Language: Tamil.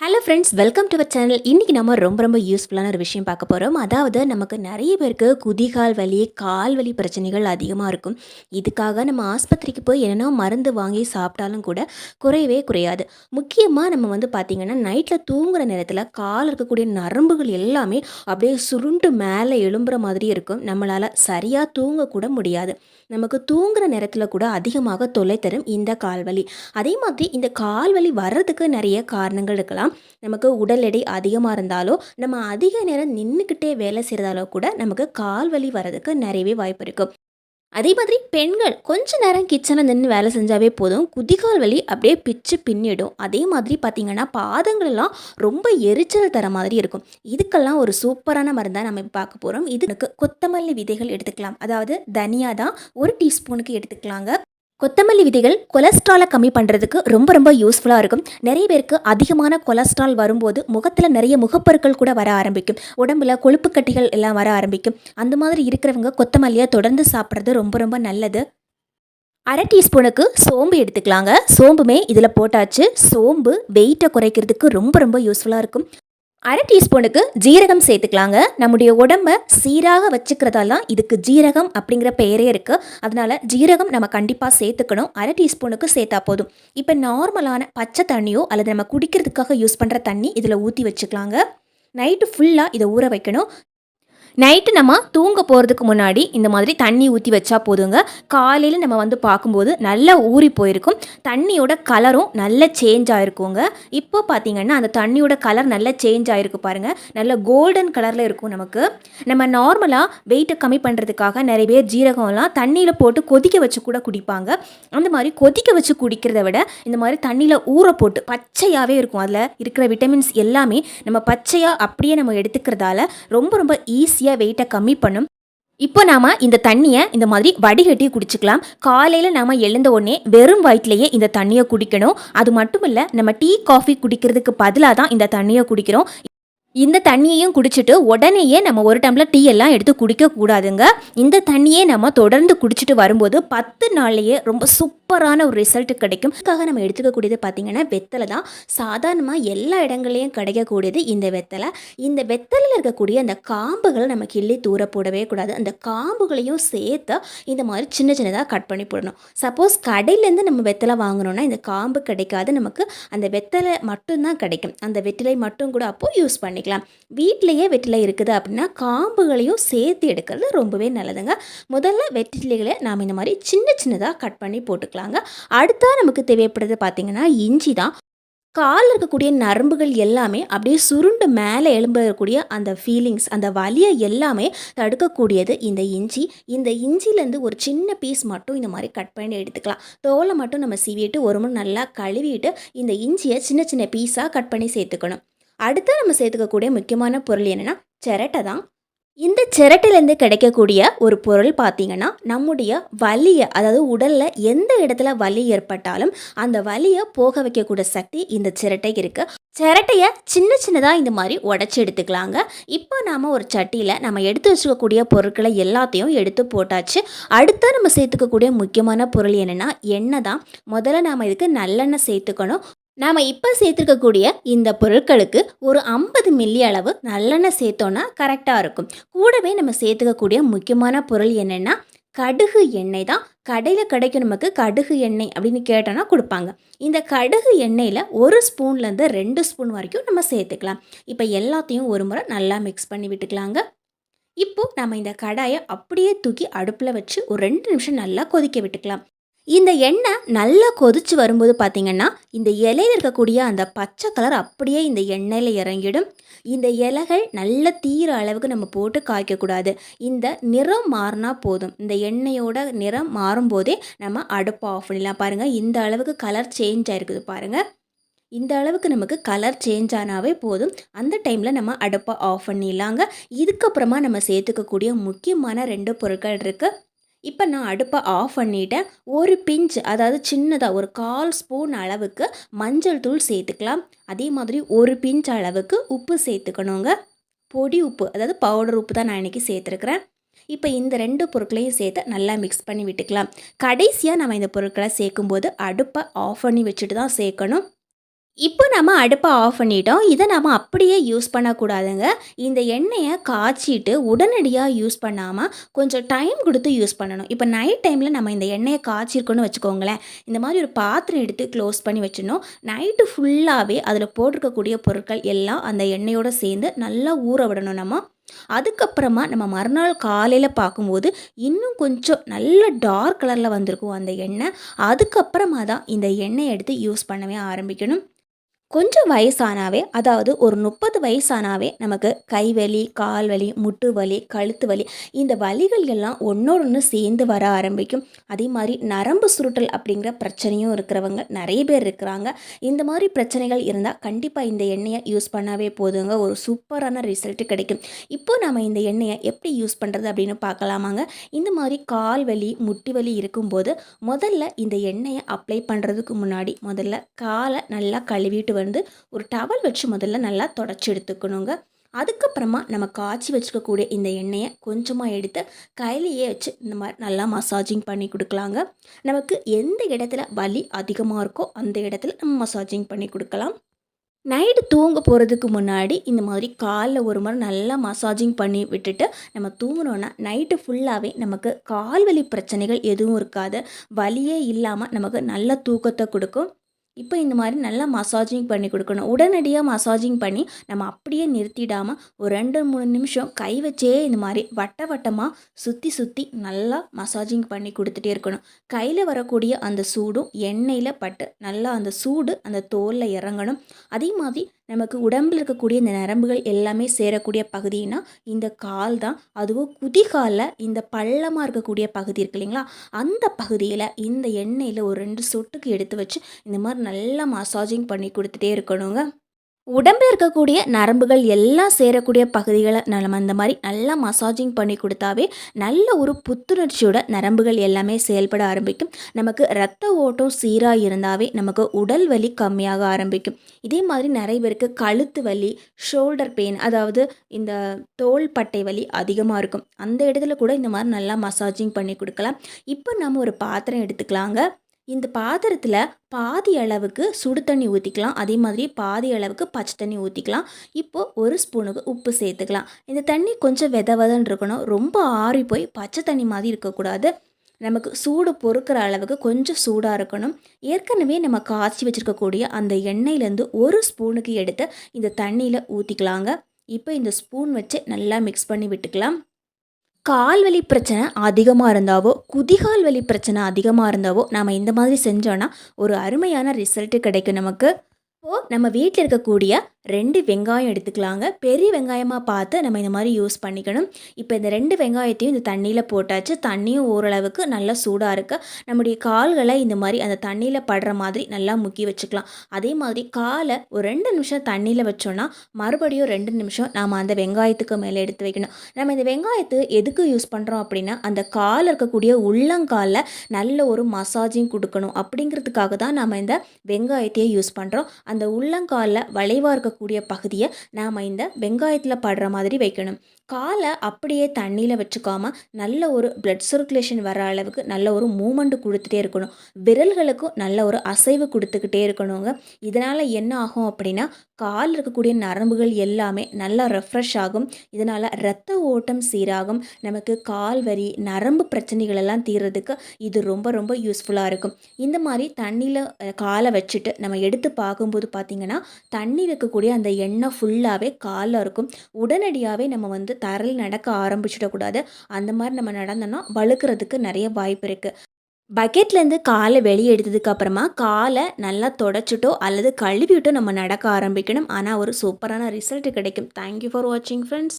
Hello friends welcome to our channel இன்றைக்கி நம்ம ரொம்ப ரொம்ப யூஸ்ஃபுல்லான ஒரு விஷயம் பார்க்க போகிறோம் அதாவது நமக்கு நிறைய பேருக்கு குதிகால் வலி கால் வலி பிரச்சனைகள் அதிகமாக இருக்கும். இதுக்காக நம்ம ஆஸ்பத்திரிக்கு போய் என்னென்னா மருந்து வாங்கி சாப்பிட்டாலும் கூட குறையவே குறையாது. முக்கியமாக நம்ம வந்து பார்த்திங்கன்னா நைட்டில் தூங்குகிற நேரத்தில் கால் இருக்கக்கூடிய நரம்புகள் எல்லாமே அப்படியே சுருண்டு மேலே எழும்புற மாதிரி இருக்கும். நம்மளால் சரியாக தூங்கக்கூட முடியாது. நமக்கு தூங்குகிற நேரத்தில் கூட அதிகமாக தொல்லை தரும் இந்த கால்வலி அதே மாதிரி இந்த கால்வலி வர்றதுக்கு நிறைய காரணங்கள் இருக்கலாம். நமக்கு உடல் எடை அதிகமாக இருந்தாலோ நம்ம அதிக நேரம் நின்றுக்கிட்டே வேலை செய்கிறதாலோ கூட நமக்கு கால் வலி வர்றதுக்கு நிறையவே வாய்ப்பு இருக்கும் அதே மாதிரி பெண்கள் கொஞ்ச நேரம் கிச்சனில் நின்று வேலை செஞ்சாவே போதும். குதிகால் வலி அப்படியே பிச்சு பின்னிடும். அதே மாதிரி பார்த்தீங்கன்னா பாதங்களெல்லாம் ரொம்ப எரிச்சல் தர மாதிரி இருக்கும். இதுக்கெல்லாம் ஒரு சூப்பரான மருந்தாக நம்ம பார்க்க போகிறோம் இதுக்கு கொத்தமல்லி விதைகள் எடுத்துக்கலாம். அதாவது தனியா தான் ஒரு டீஸ்பூனுக்கு எடுத்துக்கலாங்க. கொத்தமல்லி விதைகள் கொலஸ்ட்ராலை கம்மி பண்ணுறதுக்கு ரொம்ப ரொம்ப யூஸ்ஃபுல்லாக இருக்கும். நிறைய பேருக்கு அதிகமான கொலஸ்ட்ரால் வரும்போது முகத்தில் நிறைய முகப்பொருட்கள் கூட வர ஆரம்பிக்கும். உடம்புல கொழுப்பு கட்டிகள் எல்லாம் வர ஆரம்பிக்கும். அந்த மாதிரி இருக்கிறவங்க கொத்தமல்லியை தொடர்ந்து சாப்பிட்றது ரொம்ப ரொம்ப நல்லது. அரை டீஸ்பூனுக்கு சோம்பு எடுத்துக்கலாங்க. சோம்புமே இதில் போட்டாச்சு. சோம்பு வெயிட்டை குறைக்கிறதுக்கு ரொம்ப ரொம்ப யூஸ்ஃபுல்லாக இருக்கும். அரை டீஸ்பூனுக்கு ஜீரகம் சேர்த்துக்கலாங்க. நம்முடைய உடம்ப சீராக வச்சுக்கிறதால தான் இதுக்கு ஜீரகம் அப்படிங்கிற பெயரே இருக்குது அதனால் ஜீரகம் நம்ம கண்டிப்பாக சேர்த்துக்கணும். அரை டீஸ்பூனுக்கு சேர்த்தா போதும். இப்போ நார்மலான பச்சை தண்ணியோ அல்லது நம்ம குடிக்கிறதுக்காக யூஸ் பண்ணுற தண்ணி இதில் ஊற்றி வச்சுக்கலாங்க. நைட்டு ஃபுல்லாக இதை ஊற வைக்கணும். நைட்டு நம்ம தூங்க போகிறதுக்கு முன்னாடி இந்த மாதிரி தண்ணி ஊற்றி வச்சா போதுங்க. காலையில் நம்ம வந்து பார்க்கும்போது நல்லா ஊறி போயிருக்கும். தண்ணியோட கலரும் நல்ல சேஞ்ச் ஆகிருக்குங்க இப்போ பார்த்தீங்கன்னா அந்த தண்ணியோட கலர் நல்லா சேஞ்ச் ஆகிருக்கு பாருங்கள் நல்ல கோல்டன் கலரில் இருக்கும் நமக்கு. நம்ம நார்மலாக வெயிட்டை கம்மி பண்ணுறதுக்காக நிறைய பேர் ஜீரகம்லாம் தண்ணியில் போட்டு கொதிக்க வச்சு கூட குடிப்பாங்க. அந்த மாதிரி கொதிக்க வச்சு குடிக்கிறத விட இந்த மாதிரி தண்ணியில் ஊற போட்டு பச்சையாகவே இருக்கும். அதில் இருக்கிற விட்டமின்ஸ் எல்லாமே நம்ம பச்சையாக அப்படியே நம்ம எடுத்துக்கிறதால ரொம்ப ரொம்ப ஈஸியாக வெயிட்டை கம்மி பண்ணும். இப்போ நாம் இந்த தண்ணியை இந்த மாதிரி வடிகட்டி குடிச்சுக்கலாம். காலையில் நாம் எழுந்த உடனே வெறும் வயிற்றுலையே இந்த தண்ணியை குடிக்கணும். அது மட்டும் இல்லை நம்ம டீ காஃபி குடிக்கிறதுக்கு பதிலாக தான் இந்த தண்ணியை குடிக்கிறோம். இந்த தண்ணியையும் குடிச்சிட்டு உடனேயே நம்ம ஒரு டம்ளர் டீ எல்லாம் எடுத்து குடிக்கக்கூடாதுங்க இந்த தண்ணியே நம்ம தொடர்ந்து குடிச்சிட்டு வரும்போது பத்து நாள்லேயே ரொம்ப சூப்பரான ஒரு ரிசல்ட் கிடைக்கும். அதுக்காக நம்ம எடுத்துக்கக்கூடியது பார்த்தீங்கன்னா வெத்தலை தான். சாதாரணமாக எல்லா இடங்கள்லையும் கிடைக்கக்கூடியது இந்த வெத்தலை. இந்த வெத்தலையில் இருக்கக்கூடிய அந்த காம்புகளை நம்ம கிள்ளி தூர போடவே கூடாது. அந்த காம்புகளையும் சேர்த்து இந்த மாதிரி சின்ன சின்னதாக கட் பண்ணி போடணும். சப்போஸ் கடையிலேருந்து நம்ம வெத்தலை வாங்கினோன்னா இந்த காம்பு கிடைக்காது. நமக்கு அந்த வெத்தலை மட்டும்தான் கிடைக்கும். அந்த வெற்றிலை மட்டும் கூட அப்போது யூஸ் பண்ணிக்கலாம். வீட்டிலையே வெற்றிலை இருக்குது அப்படின்னா காம்புகளையும் சேர்த்து எடுக்கிறது ரொம்பவே நல்லதுங்க. முதல்ல வெற்றிலைகளை நாம் இந்த மாதிரி சின்ன சின்னதாக கட் பண்ணி போட்டுக்கலாங்க. அடுத்தா நமக்கு தேவைப்படுறது பார்த்திங்கன்னா இஞ்சி தான். காலில் இருக்கக்கூடிய நரம்புகள் எல்லாமே அப்படியே சுருண்டு மேலே எழும்பக்கூடிய அந்த ஃபீலிங்ஸ் அந்த வலியை எல்லாமே தடுக்கக்கூடியது இந்த இஞ்சி. இந்த இஞ்சிலேருந்து ஒரு சின்ன பீஸ் மட்டும் இந்த மாதிரி கட் பண்ணி எடுத்துக்கலாம். தோலை மட்டும் நம்ம சீவிட்டு ஒரு முறை நல்லா கழுவிட்டு இந்த இஞ்சியை சின்ன சின்ன பீஸாக கட் பண்ணி சேர்த்துக்கணும். அடுத்து நம்ம சேர்த்துக்கக்கூடிய முக்கியமான பொருள் என்னென்னா சிரட்டை தான். இந்த சிரட்டிலேருந்து கிடைக்கக்கூடிய ஒரு பொருள் பார்த்தீங்கன்னா நம்முடைய வலியை அதாவது உடலில் எந்த இடத்துல வலி ஏற்பட்டாலும் அந்த வலியை போக வைக்கக்கூடிய சக்தி இந்த சிரட்டை இருக்குது சிரட்டையை சின்ன சின்னதாக இந்த மாதிரி உடச்சி எடுத்துக்கலாங்க. இப்போ நாம் ஒரு சட்டியில் நம்ம எடுத்து வச்சுக்கக்கூடிய பொருட்களை எல்லாத்தையும் எடுத்து போட்டாச்சு. அடுத்து நம்ம சேர்த்துக்கக்கூடிய முக்கியமான பொருள் என்னென்னா எண்ணெய் தான். முதல்ல நாம் இதுக்கு நல்லெண்ணெய் சேர்த்துக்கணும். நாம் இப்போ சேர்த்துருக்கக்கூடிய இந்த பொருட்களுக்கு ஒரு ஐம்பது மில்லி அளவு நல்லெண்ணெய் சேர்த்தோன்னா கரெக்டாக இருக்கும். கூடவே நம்ம சேர்த்துக்கக்கூடிய முக்கியமான பொருள் என்னென்னா கடுகு எண்ணெய் தான். கடையில் கிடைக்கும் நமக்கு கடுகு எண்ணெய் அப்படின்னு கேட்டோன்னா கொடுப்பாங்க. இந்த கடுகு எண்ணெயில் ஒரு ஸ்பூன்லேருந்து ரெண்டு ஸ்பூன் வரைக்கும் நம்ம சேர்த்துக்கலாம். இப்போ எல்லாத்தையும் ஒரு முறை நல்லா மிக்ஸ் பண்ணி விட்டுக்கலாங்க. இப்போது நம்ம இந்த கடாயை அப்படியே தூக்கி அடுப்பில் வச்சு ஒரு ரெண்டு நிமிஷம் நல்லா கொதிக்க விட்டுக்கலாம். இந்த எண்ணெய் நல்லா கொதிச்சு வரும்போது பார்த்தீங்கன்னா இந்த இலையில் இருக்கக்கூடிய அந்த பச்சை கலர் அப்படியே இந்த எண்ணெயில் இறங்கிடும். இந்த இலைகள் நல்ல தீர அளவுக்கு நம்ம போட்டு காய்க்கக்கூடாது. இந்த நிறம் மாறினா போதும். இந்த எண்ணெயோட நிறம் மாறும்போதே நம்ம அடுப்பை ஆஃப் பண்ணிடலாம். பாருங்கள் இந்த அளவுக்கு கலர் சேஞ்ச் ஆகிருக்குது பாருங்கள் இந்த அளவுக்கு நமக்கு கலர் சேஞ்ச் ஆனாவே போதும். அந்த டைமில் நம்ம அடுப்பை ஆஃப் பண்ணிடலாங்க. இதுக்கப்புறமா நம்ம சேர்த்துக்கக்கூடிய முக்கியமான ரெண்டு பொருட்கள் இருக்குது இப்போ நான் அடுப்பை ஆஃப் பண்ணிட்டேன். ஒரு பிஞ்ச் அதாவது சின்னதாக ஒரு கால் ஸ்பூன் அளவுக்கு மஞ்சள் தூள் சேர்த்துக்கலாம். அதே மாதிரி ஒரு பிஞ்ச் அளவுக்கு உப்பு சேர்த்துக்கணுங்க. பொடி உப்பு அதாவது பவுடர் உப்பு தான் நான் இன்றைக்கி சேர்த்துருக்குறேன். இப்போ இந்த ரெண்டு பொருட்களையும் சேர்த்து நல்லா மிக்ஸ் பண்ணி விட்டுக்கலாம். கடைசியாக நம்ம இந்த பொருட்களை சேர்க்கும்போது அடுப்பை ஆஃப் பண்ணி வச்சுட்டு தான் சேர்க்கணும். இப்போ நம்ம அடுப்பை ஆஃப் பண்ணிட்டோம். இதை நம்ம அப்படியே யூஸ் பண்ணக்கூடாதுங்க. இந்த எண்ணெயை காய்ச்சிட்டு உடனடியாக யூஸ் பண்ணாமல் கொஞ்சம் டைம் கொடுத்து யூஸ் பண்ணணும். இப்போ நைட் டைமில் நம்ம இந்த எண்ணெயை காய்ச்சிருக்கோன்னு வச்சுக்கோங்களேன். இந்த மாதிரி ஒரு பாத்திரம் எடுத்து க்ளோஸ் பண்ணி வச்சிடணும். நைட்டு ஃபுல்லாகவே அதில் போட்டிருக்கக்கூடிய பொருட்கள் எல்லாம் அந்த எண்ணெயோடு சேர்ந்து நல்லா ஊற விடணும் நம்ம. அதுக்கப்புறமா நம்ம மறுநாள் காலையில் பார்க்கும்போது இன்னும் கொஞ்சம் நல்ல டார்க் கலரில் வந்திருக்கும் அந்த எண்ணெய். அதுக்கப்புறமா தான் இந்த எண்ணெயை எடுத்து யூஸ் பண்ணவே ஆரம்பிக்கணும். கொஞ்சம் வயசானாவே அதாவது ஒரு முப்பது வயசானாவே நமக்கு கைவலி கால் வலி முட்டு வலி கழுத்து வலி இந்த வலிகள் எல்லாம் ஒன்றோடு ஒன்று சேர்ந்து வர ஆரம்பிக்கும். அதே மாதிரி நரம்பு சுருட்டல் அப்படிங்கிற பிரச்சனையும் இருக்கிறவங்க நிறைய பேர் இருக்கிறாங்க. இந்த மாதிரி பிரச்சனைகள் இருந்தால் கண்டிப்பாக இந்த எண்ணெயை யூஸ் பண்ணாவே போதுங்க. ஒரு சூப்பரான ரிசல்ட் கிடைக்கும். இப்போ நம்ம இந்த எண்ணெயை எப்படி யூஸ் பண்ணுறது அப்படின்னு பார்க்கலாமாங்க. இந்த மாதிரி கால் வலி முட்டி வலி இருக்கும்போது முதல்ல இந்த எண்ணெயை அப்ளை பண்ணுறதுக்கு முன்னாடி முதல்ல காலை நல்லா கழுவிட்டு வந்து ஒரு டவல் வச்சு முதல்ல நல்லா தொடச்சி எடுத்துக்கணுங்க. அதுக்கப்புறமா நம்ம காய்ச்சி வச்சுக்கக்கூடிய இந்த எண்ணெயை கொஞ்சமாக எடுத்து கையிலையே வச்சு இந்த மாதிரி நல்லா மசாஜிங் பண்ணி கொடுக்கலாங்க. நமக்கு எந்த இடத்துல வலி அதிகமாக இருக்கோ அந்த இடத்துல நம்ம மசாஜிங் பண்ணி கொடுக்கலாம். நைட்டு தூங்க போகிறதுக்கு முன்னாடி இந்த மாதிரி காலில் ஒரு முறை நல்லா மசாஜிங் பண்ணி விட்டுட்டு நம்ம தூங்கினோன்னா நைட்டு ஃபுல்லாகவே நமக்கு கால் வலி பிரச்சனைகள் எதுவும் இருக்காது. வலியே இல்லாமல் நமக்கு நல்ல தூக்கத்தை கொடுக்கும். இப்போ இந்த மாதிரி நல்லா மசாஜிங் பண்ணி கொடுக்கணும். உடனடியாக மசாஜிங் பண்ணி நம்ம அப்படியே நிறுத்திடாமல் ஒரு ரெண்டு மூணு நிமிஷம் கை வச்சே இந்த மாதிரி வட்ட வட்டமாக சுற்றி சுற்றி நல்லா மசாஜிங் பண்ணி கொடுத்துட்டே இருக்கணும். கையில் வரக்கூடிய அந்த சூடும் எண்ணெயில் பட்டு நல்லா அந்த சூடு அந்த தோலில் இறங்கணும். அதே மாதிரி நமக்கு உடம்பில் இருக்கக்கூடிய இந்த நரம்புகள் எல்லாமே சேரக்கூடிய பகுதினா இந்த கால் தான். அதுவும் குதிகாலில் இந்த பள்ளமாக இருக்கக்கூடிய பகுதி இருக்கு இல்லைங்களா? அந்த பகுதியில் இந்த எண்ணெயில் ஒரு ரெண்டு சொட்டுக்கு எடுத்து வச்சு இந்த மாதிரி நல்லா மசாஜிங் பண்ணி கொடுத்துட்டே இருக்கணுங்க. உடம்பில் இருக்கக்கூடிய நரம்புகள் எல்லாம் சேரக்கூடிய பகுதிகளை நம்ம இந்த மாதிரி நல்லா மசாஜிங் பண்ணி கொடுத்தாவே நல்ல ஒரு புத்துணர்ச்சியோட நரம்புகள் எல்லாமே செயல்பட ஆரம்பிக்கும். நமக்கு ரத்த ஓட்டம் சீராக இருந்தாவே நமக்கு உடல் வலி கம்மியாக ஆரம்பிக்கும். இதே மாதிரி நிறைய பேருக்கு கழுத்து வலி ஷோல்டர் பெயின் அதாவது இந்த தோல் பட்டை வலி அதிகமாக இருக்கும். அந்த இடத்துல கூட இந்த மாதிரி நல்லா மசாஜிங் பண்ணி கொடுக்கலாம். இப்போ நம்ம ஒரு பாத்திரம் எடுத்துக்கலாங்க. இந்த பாத்திரத்தில் பாதி அளவுக்கு சுடு தண்ணி ஊற்றிக்கலாம் அதே மாதிரி பாதி அளவுக்கு பச்சை தண்ணி ஊற்றிக்கலாம் இப்போது ஒரு ஸ்பூனுக்கு உப்பு சேர்த்துக்கலாம். இந்த தண்ணி கொஞ்சம் வித விதன்னு இருக்கணும். ரொம்ப ஆறி போய் பச்சை தண்ணி மாதிரி இருக்கக்கூடாது. நமக்கு சூடு பொறுக்கிற அளவுக்கு கொஞ்சம் சூடாக இருக்கணும். ஏற்கனவே நம்ம காய்ச்சி வச்சுருக்கக்கூடிய அந்த எண்ணெயிலேருந்து ஒரு ஸ்பூனுக்கு எடுத்து இந்த தண்ணியில் ஊற்றிக்கலாங்க இப்போ இந்த ஸ்பூன் வச்சு நல்லா மிக்ஸ் பண்ணி விட்டுக்கலாம். கால் வலி பிரச்சனை அதிகமாக இருந்தாவோ குதிகால் வலி பிரச்சனை அதிகமாக இருந்தாவோ நம்ம இந்த மாதிரி செஞ்சோன்னா ஒரு அருமையான ரிசல்ட்டு கிடைக்கும் நமக்கு. இப்போது நம்ம வீட்டில் இருக்கக்கூடிய ரெண்டு வெங்காயம் எடுத்துக்கலாங்க. பெரிய வெங்காயமாக பார்த்து நம்ம இந்த மாதிரி யூஸ் பண்ணிக்கணும். இப்போ இந்த ரெண்டு வெங்காயத்தையும் இந்த தண்ணியில் போட்டாச்சு. தண்ணியும் ஓரளவுக்கு நல்லா சூடாக இருக்குது நம்முடைய கால்களை இந்த மாதிரி அந்த தண்ணியில் படுற மாதிரி நல்லா முக்கி வச்சுக்கலாம். அதே மாதிரி காலை ஒரு ரெண்டு நிமிஷம் தண்ணியில் வச்சோன்னா மறுபடியும் ரெண்டு நிமிஷம் நாம் அந்த வெங்காயத்துக்கு மேலே எடுத்து வைக்கணும். நம்ம இந்த வெங்காயத்தை எதுக்கு யூஸ் பண்ணுறோம் அப்படின்னா அந்த கால் இருக்கக்கூடிய உள்ளங்காலில் நல்ல ஒரு மசாஜையும் கொடுக்கணும். அப்படிங்கிறதுக்காக தான் நம்ம இந்த வெங்காயத்தையே யூஸ் பண்ணுறோம் அந்த உள்ளங்காலில் வளைவாக இருக்க இருக்கக்கூடிய பகுதியை நாம் இந்த வெங்காயத்தில் படுற மாதிரி வைக்கணும். காலை அப்படியே தண்ணியில் வச்சுக்காம நல்ல ஒரு பிளட் சர்க்குலேஷன் வர அளவுக்கு நல்ல ஒரு மூமெண்ட் கொடுத்துட்டே இருக்கணும். விரல்களுக்கும் நல்ல ஒரு அசைவு கொடுத்துக்கிட்டே இருக்கணுங்க. இதனால் என்ன ஆகும் அப்படின்னா கால் இருக்கக்கூடிய நரம்புகள் எல்லாமே நல்லா ரெஃப்ரெஷ் ஆகும். இதனால் ரத்த ஓட்டம் சீராகும். நமக்கு கால் வரி நரம்பு பிரச்சனைகள் எல்லாம் தீர்றதுக்கு இது ரொம்ப ரொம்ப யூஸ்ஃபுல்லாக இருக்கும். இந்த மாதிரி தண்ணியில் காலை வச்சுட்டு நம்ம எடுத்து பார்க்கும்போது பார்த்திங்கன்னா தண்ணி இருக்கக்கூடிய அந்த எண்ணெய் ஃபுல்லாகவே காலில் இருக்கும் உடனடியாகவே நம்ம வந்து தரையில் நடக்க ஆரம்பிச்சிடக்கூடாது. அந்த மாதிரி நம்ம நடந்தோம்னா வழுக்கிறதுக்கு நிறைய வாய்ப்பு இருக்குது பக்கெட்லேருந்து காலை வெளியே எடுத்ததுக்கு அப்புறமா காலை நல்லா தொடச்சிட்டோ அல்லது கழுவிட்டோ நம்ம நடக்க ஆரம்பிக்கணும். ஆனால் ஒரு சூப்பரான ரிசல்ட் கிடைக்கும். தேங்க்யூ ஃபார் வாட்சிங் ஃப்ரெண்ட்ஸ்